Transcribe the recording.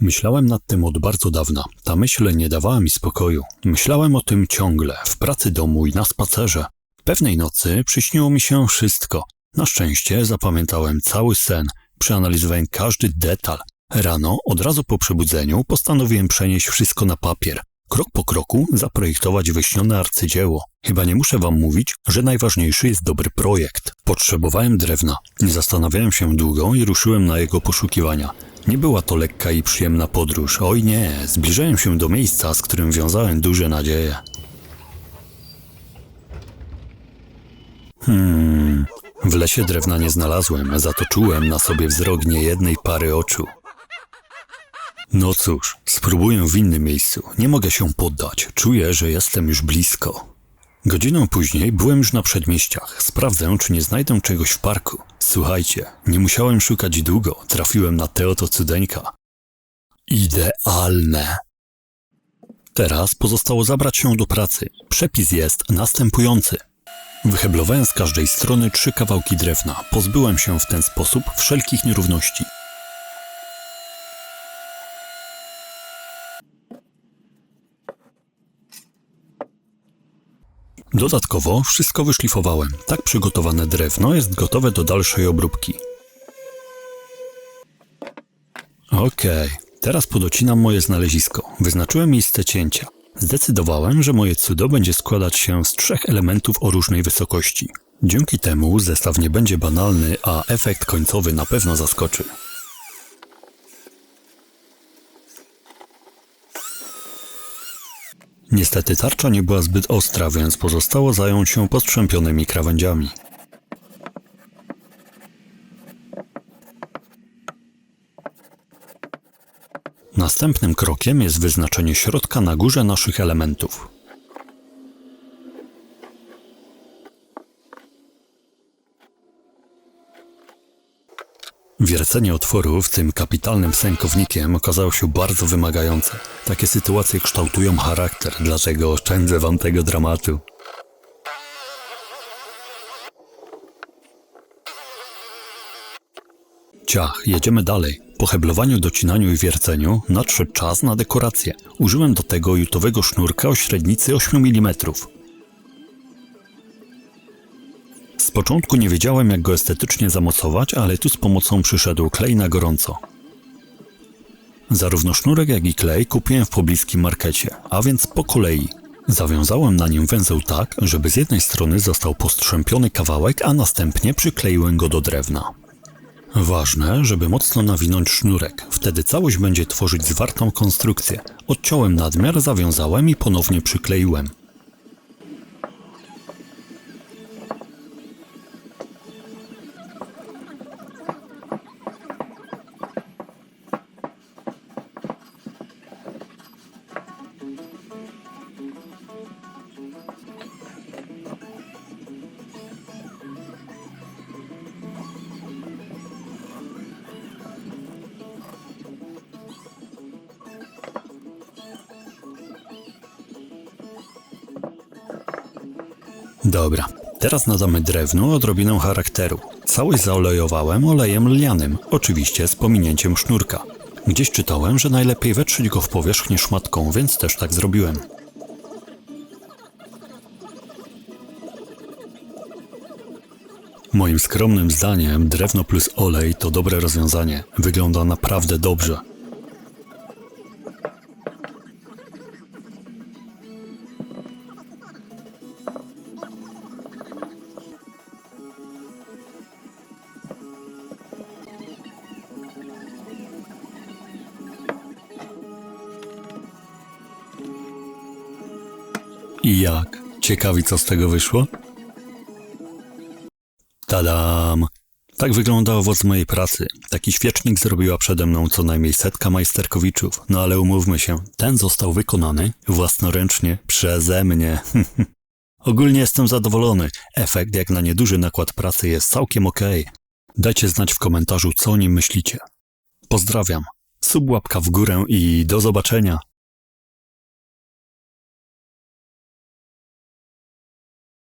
Myślałem nad tym od bardzo dawna. Ta myśl nie dawała mi spokoju. Myślałem o tym ciągle, w pracy domu i na spacerze. Pewnej nocy przyśniło mi się wszystko. Na szczęście zapamiętałem cały sen, przeanalizowałem każdy detal. Rano, od razu po przebudzeniu, postanowiłem przenieść wszystko na papier. Krok po kroku zaprojektować wyśnione arcydzieło. Chyba nie muszę wam mówić, że najważniejszy jest dobry projekt. Potrzebowałem drewna. Nie zastanawiałem się długo i ruszyłem na jego poszukiwania. Nie była to lekka i przyjemna podróż. Oj nie, zbliżałem się do miejsca, z którym wiązałem duże nadzieje. Hmm, w lesie drewna nie znalazłem, za to czułem na sobie wzrok niejednej pary oczu. No cóż, spróbuję w innym miejscu. Nie mogę się poddać. Czuję, że jestem już blisko. Godzinę później byłem już na przedmieściach. Sprawdzę, czy nie znajdę czegoś w parku. Słuchajcie, nie musiałem szukać długo. Trafiłem na te oto cudeńka. Idealne. Teraz pozostało zabrać się do pracy. Przepis jest następujący. Wyheblowałem z każdej strony trzy kawałki drewna. Pozbyłem się w ten sposób wszelkich nierówności. Dodatkowo wszystko wyszlifowałem. Tak przygotowane drewno jest gotowe do dalszej obróbki. Okej, teraz podocinam moje znalezisko. Wyznaczyłem miejsce cięcia. Zdecydowałem, że moje cudo będzie składać się z trzech elementów o różnej wysokości. Dzięki temu zestaw nie będzie banalny, a efekt końcowy na pewno zaskoczy. Niestety tarcza nie była zbyt ostra, więc pozostało zająć się postrzępionymi krawędziami. Następnym krokiem jest wyznaczenie środka na górze naszych elementów. Wiercenie otworów tym kapitalnym sękownikiem okazało się bardzo wymagające. Takie sytuacje kształtują charakter, dlatego oszczędzę wam tego dramatu. Ciach, jedziemy dalej. Po heblowaniu, docinaniu i wierceniu nadszedł czas na dekorację. Użyłem do tego jutowego sznurka o średnicy 8 mm. Początku nie wiedziałem, jak go estetycznie zamocować, ale tu z pomocą przyszedł klej na gorąco. Zarówno sznurek, jak i klej kupiłem w pobliskim markecie, a więc po kolei. Zawiązałem na nim węzeł tak, żeby z jednej strony został postrzępiony kawałek, a następnie przykleiłem go do drewna. Ważne, żeby mocno nawinąć sznurek, wtedy całość będzie tworzyć zwartą konstrukcję. Odciąłem nadmiar, zawiązałem i ponownie przykleiłem. Dobra, teraz nadamy drewnu odrobinę charakteru. Całość zaolejowałem olejem lnianym, oczywiście z pominięciem sznurka. Gdzieś czytałem, że najlepiej wetrzyć go w powierzchnię szmatką, więc też tak zrobiłem. Moim skromnym zdaniem drewno plus olej to dobre rozwiązanie. Wygląda naprawdę dobrze. I jak? Ciekawi, co z tego wyszło? Tadam! Tak wygląda owoc mojej pracy. Taki świecznik zrobiła przede mną co najmniej setka majsterkowiczów. No ale umówmy się, ten został wykonany własnoręcznie przeze mnie. Ogólnie jestem zadowolony. Efekt jak na nieduży nakład pracy jest całkiem okej. Dajcie znać w komentarzu, co o nim myślicie. Pozdrawiam. Sub łapka w górę i do zobaczenia.